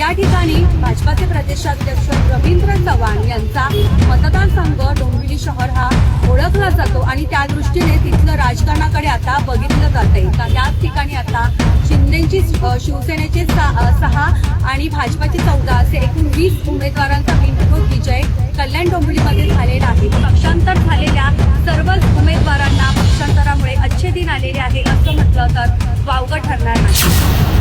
या ठिकाणी भाजपाचे प्रदेशाध्यक्ष रवींद्र चव्हाण यांचा मतदारसंघ डोंबिवली शहर हा ओळखला जातो आणि त्या दृष्टीने तिथलं राजकारणाकडे आता बघितलं जाते याच ठिकाणी आता शिंदेची शिवसेनेचे सहा आणि भाजपाचे चौदा असे एकूण वीस उमेदवारांचा बिनविरोध विजय कल्याण डोंबिवलीमध्ये झालेला आहे. पक्षांतर झालेल्या सर्वच उमेदवारांना पक्षांतरामुळे अच्छे दिन आलेले आहे असं म्हटलं तर वावगं ठरणार नाही.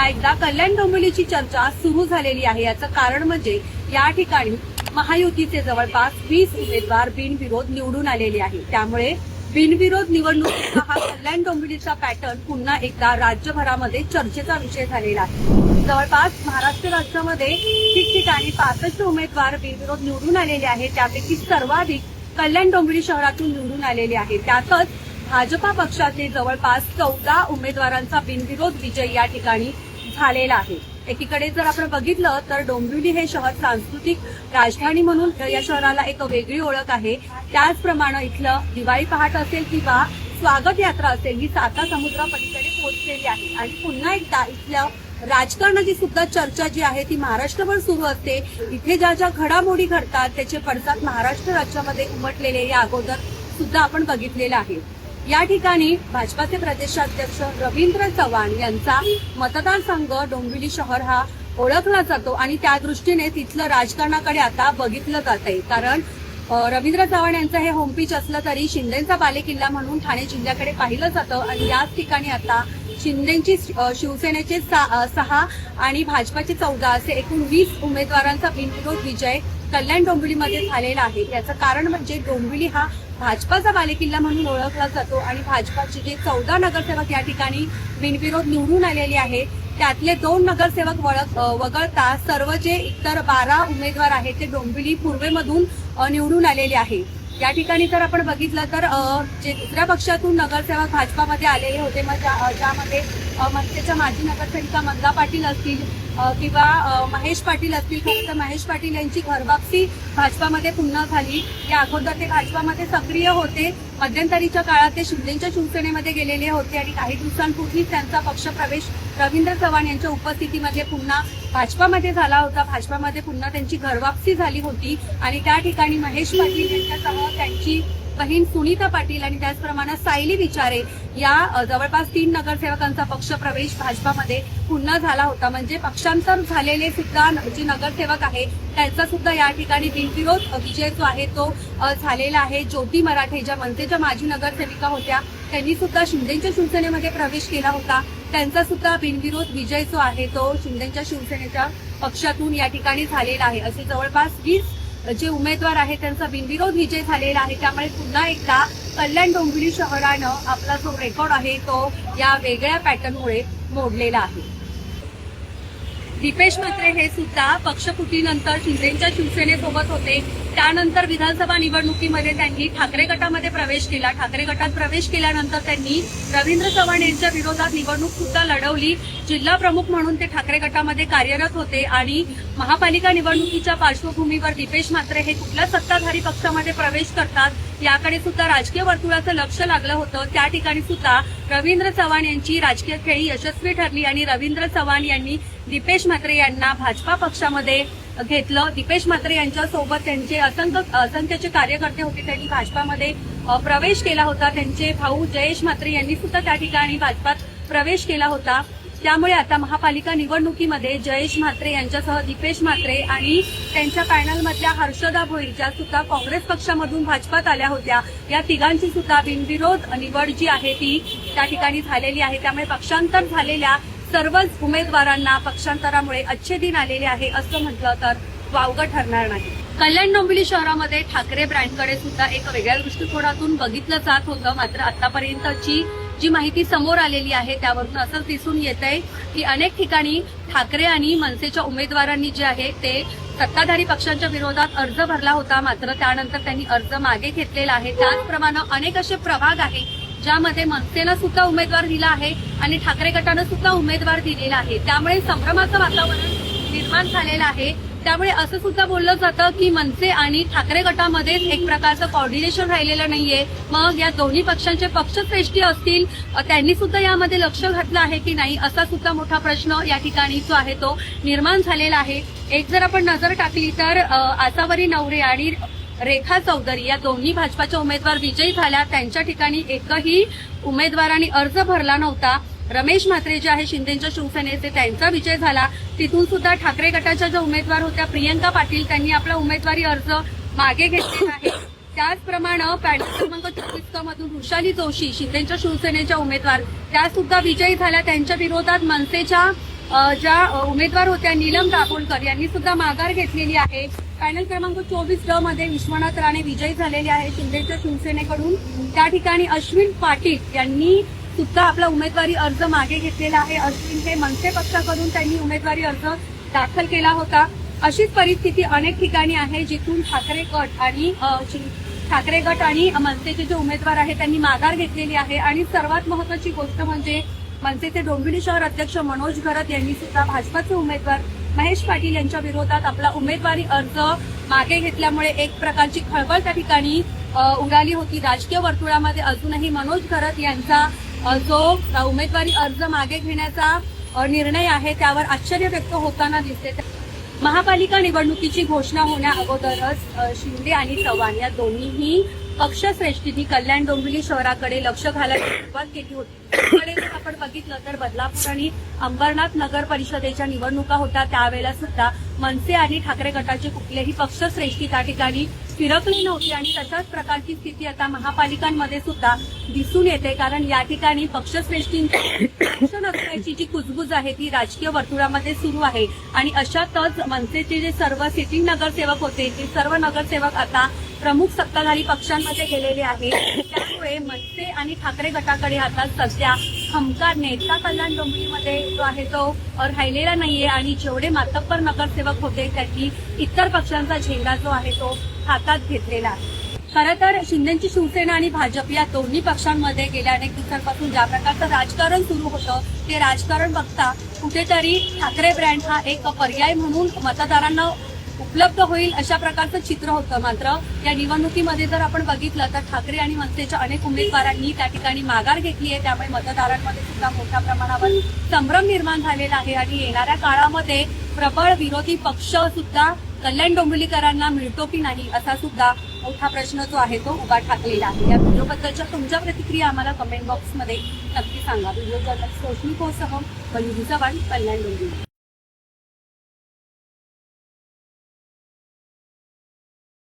पुन्हा एकदा कल्याण डोंबिवलीची चर्चा सुरू झालेली आहे. याचं कारण म्हणजे या ठिकाणी महायुतीचे जवळपास वीस उमेदवार बिनविरोध निवडून आलेले आहे त्यामुळे बिनविरोध निवडणुकीचा हा कल्याण डोंबिवलीचा पॅटर्न पुन्हा एकदा राज्यभरामध्ये चर्चेचा विषय झालेला आहे. जवळपास महाराष्ट्र राज्यामध्ये ठिकठिकाणी पासष्ट उमेदवार बिनविरोध निवडून आलेले आहेत. त्यापैकी सर्वाधिक कल्याण डोंबिवली शहरातून निवडून आलेले आहेत. त्यातच भाजपा पक्षाचे जवळपास चौदा उमेदवारांचा बिनविरोध विजय या ठिकाणी झालेला आहे. एकीकडे जर आपण बघितलं तर डोंबिवली हे शहर सांस्कृतिक राजधानी म्हणून या शहराला एक वेगळी ओळख आहे. त्याचप्रमाणे इथलं दिवाळी पहाट असेल किंवा स्वागत यात्रा असेल ही साता समुद्रा पलीकडे पोहोचलेली आहे. आणि पुन्हा एकदा इथल्या राजकारणाची सुद्धा चर्चा जी आहे ती महाराष्ट्रभर सुरू असते. इथे ज्या ज्या घडामोडी घडतात त्याचे पडसाद महाराष्ट्र राज्यामध्ये उमटलेले या अगोदर सुद्धा आपण बघितलेलं आहे. या ठिकाणी भाजपाचे प्रदेशाध्यक्ष रवींद्र चव्हाण यांचा मतदारसंघ डोंबिवली शहर हा ओळखला जातो आणि त्या दृष्टीने तिथलं राजकारणाकडे आता बघितलं जात आहे. कारण रवींद्र चव्हाण यांचं हे होमपीच असलं तरी शिंदेचा बालेकिल्ला म्हणून ठाणे जिल्ह्याकडे पाहिलं जातं आणि याच ठिकाणी आता शिंदेची शिवसेनेचे सहा आणि भाजपाचे चौदा असे एकूण वीस उमेदवारांचा बिनविरोध विजय कल्याण डोंबिवलीमध्ये झालेला आहे. याचं कारण म्हणजे डोंबिवली हा भाजपाचा बालेकिल्ला म्हणून ओळखला जातो आणि भाजपाचे जे चौदा नगरसेवक या ठिकाणी बिनविरोध निवडून आलेले आहे त्यातले दोन नगरसेवक वळख वगळता सर्व जे इतर बारा उमेदवार आहेत ते डोंबिवली पूर्वेमधून निवडून आलेले आहे. या ठिकाणी जर आपण बघितलं तर जे दुसऱ्या पक्षातून नगरसेवक भाजपामध्ये आलेले होते मग ज्या- ज्यामध्ये मनसेच्या माजी नगरसेविका मंदा पाटील असतील किंवा महेश पाटील असतील खरं तर महेश पाटील यांची घरवापसी भाजपामध्ये पुन्हा झाली. या अगोदर ते भाजपामध्ये सक्रिय होते. मध्यंतरीच्या काळात ते शिंदेच्या शिवसेनेमध्ये गेलेले होते आणि काही दिवसांपूर्वीच त्यांचा पक्षप्रवेश रवींद्र चव्हाण यांच्या उपस्थितीमध्ये पुन्हा भाजपामध्ये झाला होता. भाजपामध्ये पुन्हा त्यांची घरवापसी झाली होती आणि त्या ठिकाणी महेश पाटील यांच्यासह त्यांची बहीण सुनीता पाटील आणि त्याचप्रमाणे सायली विचारे या जवळपास तीन नगरसेवकांचा पक्ष प्रवेश भाजपामध्ये पुन्हा झाला होता. म्हणजे पक्षांतर झालेले सुद्धा जे नगरसेवक आहे त्यांचा सुद्धा या ठिकाणी बिनविरोध विजय जो आहे तो झालेला आहे. ज्योती मराठे ज्या मनसेच्या माजी नगरसेविका होत्या त्यांनी सुद्धा शिंदेच्या शिवसेनेमध्ये प्रवेश केला होता. त्यांचा सुद्धा बिनविरोध विजय जो आहे तो शिंदेच्या शिवसेनेच्या पक्षातून या ठिकाणी झालेला आहे. असे जवळपास वीस जे उमेदवार आहेत त्यांचा बिनविरोध विजय झालेला आहे. त्यामुळे पुन्हा एकदा कल्याण डोंबिवली शहरानं आपला जो रेकॉर्ड आहे तो या वेगळ्या पॅटर्नमुळे मोडलेला आहे. दीपेश म्हात्रे हे सुद्धा पक्षफुटीनंतर शिंदेच्या शिवसेनेसोबत होते. त्यानंतर विधानसभा निवडणुकीमध्ये त्यांनी ठाकरे गटामध्ये प्रवेश केला. ठाकरे गटात प्रवेश केल्यानंतर त्यांनी रवींद्र चव्हाण यांच्या विरोधात निवडणूक सुद्धा लढवली. जिल्हा प्रमुख म्हणून ते ठाकरे गटामध्ये कार्यरत होते आणि महापालिका निवडणुकीच्या पार्श्वभूमीवर दीपेश म्हात्रे हे कुठल्या सत्ताधारी पक्षामध्ये प्रवेश करतात याकडे सुद्धा राजकीय वर्तुळाचं लक्ष लागलं होतं. त्या ठिकाणी सुद्धा रवींद्र चव्हाण यांची राजकीय खेळी यशस्वी ठरली आणि रवींद्र चव्हाण यांनी दीपेश म्हात्रे यांना भाजपा पक्षामध्ये घेतलं. दीपेश म्हात्रे यांच्यासोबत त्यांचे असंख्य असंख्याचे कार्यकर्ते होते. त्यांनी भाजपामध्ये प्रवेश केला होता. त्यांचे भाऊ जयेश म्हात्रे यांनी सुद्धा त्या ठिकाणी भाजपात प्रवेश केला होता. त्यामुळे आता महापालिका निवडणुकीमध्ये जयेश म्हात्रे यांच्यासह दीपेश म्हात्रे आणि त्यांच्या पॅनलमधल्या हर्षदा भोईर ज्या सुद्धा काँग्रेस पक्षामधून भाजपात आल्या होत्या. या तिघांची सुद्धा बिनविरोध निवड जी आहे ती त्या ठिकाणी झालेली आहे. त्यामुळे पक्षांतर झालेल्या सर्वच उमेदवारांना पक्षांतरामुळे अच्छे दिन आलेले आहे असं म्हटलं तर वावगं ठरणार नाही. कल्याण डोंबिवली शहरामध्ये ठाकरे ब्रँडकडे सुद्धा एक वेगळ्या दृष्टिकोनातून बघितलं जात होतं. मात्र आतापर्यंतची जी माहिती समोर आलेली आहे त्यावरून असंच दिसून येत आहे की अनेक ठिकाणी ठाकरे आणि मनसेच्या उमेदवारांनी जे आहे ते सत्ताधारी पक्षांच्या विरोधात अर्ज भरला होता. मात्र त्यानंतर त्यांनी अर्ज मागे घेतलेला आहे. त्याचप्रमाणे अनेक असे प्रभाग आहे ज्यामध्ये मनसेनं सुद्धा उमेदवार दिला आहे आणि ठाकरे गटानं सुद्धा उमेदवार दिलेला आहे. त्यामुळे संभ्रमाचं वातावरण निर्माण झालेलं आहे. त्यामुळे असं सुद्धा बोललं जातं की मनसे आणि ठाकरे गटामध्येच एक प्रकारचं कॉर्डिनेशन राहिलेलं नाहीये. मग या दोन्ही पक्षांचे पक्षश्रेष्ठी असतील त्यांनी सुद्धा यामध्ये लक्ष घातलं आहे की नाही असा सुद्धा मोठा प्रश्न या ठिकाणी जो आहे तो निर्माण झालेला आहे. एक जर आपण नजर टाकली तर आसावरी नवरे आणि रेखा चौधरी या दोन्ही भाजपाच्या उमेदवार विजयी झाल्या. त्यांच्या ठिकाणी एकही उमेदवारांनी अर्ज भरला नव्हता. रमेश म्हात्रे जे आहे शिंदेच्या शिवसेनेचे त्यांचा विजय झाला. तिथून सुद्धा ठाकरे गटाच्या ज्या उमेदवार होत्या प्रियंका पाटील त्यांनी आपला उमेदवारी अर्ज मागे घेतलेला आहे. त्याचप्रमाणे पॅनल क्रमांक चोवीस मधून वृषाली जोशी शिंदेच्या शिवसेनेच्या उमेदवार त्या सुद्धा विजयी झाल्या. त्यांच्या विरोधात मनसेच्या ज्या उमेदवार होत्या नीलम दाभोलकर यांनी सुद्धा माघार घेतलेली आहे. पॅनल क्रमांक चोवीस ड मध्ये विश्वनाथ राणे विजयी झालेले आहे शिंदेच्या शिवसेनेकडून. त्या ठिकाणी अश्विन पाटील यांनी सुद्धा आपला उमेदवारी अर्ज मागे घेतलेला आहे. अश्विन हे मनसे पक्षाकडून त्यांनी उमेदवारी अर्ज दाखल केला होता. अशीच परिस्थिती अनेक ठिकाणी आहे जिथून ठाकरे गट आणि ठाकरे गट आणि मनसेचे जे उमेदवार आहेत त्यांनी माघार घेतलेली आहे. आणि सर्वात महत्वाची गोष्ट म्हणजे मनसेचे डोंबिवली शहर अध्यक्ष मनोज घरत यांनी सुद्धा भाजपाचे उमेदवार महेश पाटील यांच्या विरोधात आपला उमेदवारी अर्ज मागे घेतल्यामुळे एक प्रकारची खळबळ त्या ठिकाणी उडाली होती. राजकीय वर्तुळामध्ये अजूनही मनोज घरत यांचा जो उमेदवारी अर्ज मागे घेण्याचा निर्णय आहे त्यावर आश्चर्य व्यक्त होताना दिसते. महापालिका निवडणुकीची घोषणा होण्या अगोदरच शिंदे आणि चव्हाण या दोन्हीही पक्षश्रेष्ठींनी कल्याण डोंबिवली शहराकडे लक्ष घालायला सुरुवात केली होती. जर आपण बघितलं तर बदलापूर आणि अंबरनाथ नगर परिषदेच्या निवडणुका होत्या. त्यावेळेला सुद्धा मनसे आणि ठाकरे गटाचे कुठलेही पक्षश्रेष्ठी त्या ठिकाणी फिरकली नव्हती आणि तशाच प्रकारची स्थिती आता महापालिकांमध्ये सुद्धा दिसून येते. कारण या ठिकाणी पक्षश्रेष्ठींची शिक्षण असण्याची जी कुजबूज आहे ती राजकीय वर्तुळामध्ये सुरू आहे. आणि अशातच मनसेचे जे सर्व सिटिंग नगरसेवक होते ते सर्व नगरसेवक आता प्रमुख सत्ताधारी पक्षांमध्ये गेलेले आहेत. त्यामुळे मनसे आणि ठाकरे गटाकडे आता सध्या हमकार नेता कल्याण डोंबिवलीमध्ये जो आहे तो राहिलेला नाहीये. आणि जेवढे मातब्बर नगरसेवक होते त्यांनी इतर पक्षांचा झेंडा जो आहे तो हातात घेतलेला. आहे खरं तर शिंदेची शिवसेना आणि भाजप या दोन्ही पक्षांमध्ये गेल्या अनेक दिवसांपासून ज्या प्रकारचं राजकारण सुरू होतं ते राजकारण बघता कुठेतरी ठाकरे ब्रँड हा एक पर्याय म्हणून मतदारांना उपलब्ध होईल अशा प्रकारचं चित्र होतं मात्र या निवडणुकीमध्ये जर आपण बघितलं तर ठाकरे आणि मनसेच्या अनेक उमेदवारांनी त्या ठिकाणी माघार घेतली आहे. त्यामुळे मतदारांमध्ये सुद्धा मोठ्या प्रमाणावर संभ्रम निर्माण झालेला आहे आणि येणाऱ्या काळामध्ये प्रबळ विरोधी पक्ष सुद्धा कल्याण डोंबिवलीकरांना मिळतो की नाही असा सुद्धा मोठा प्रश्न जो आहे तो उभा ठाकलेला आहे. या व्हिडिओबद्दलच्या तुमच्या प्रतिक्रिया आम्हाला कमेंट बॉक्समध्ये नक्की सांगा. व्हिडिओ जर्नलिस्ट रोशनी कोसह बलुजी चव्हाण कल्याण डोंबिवली.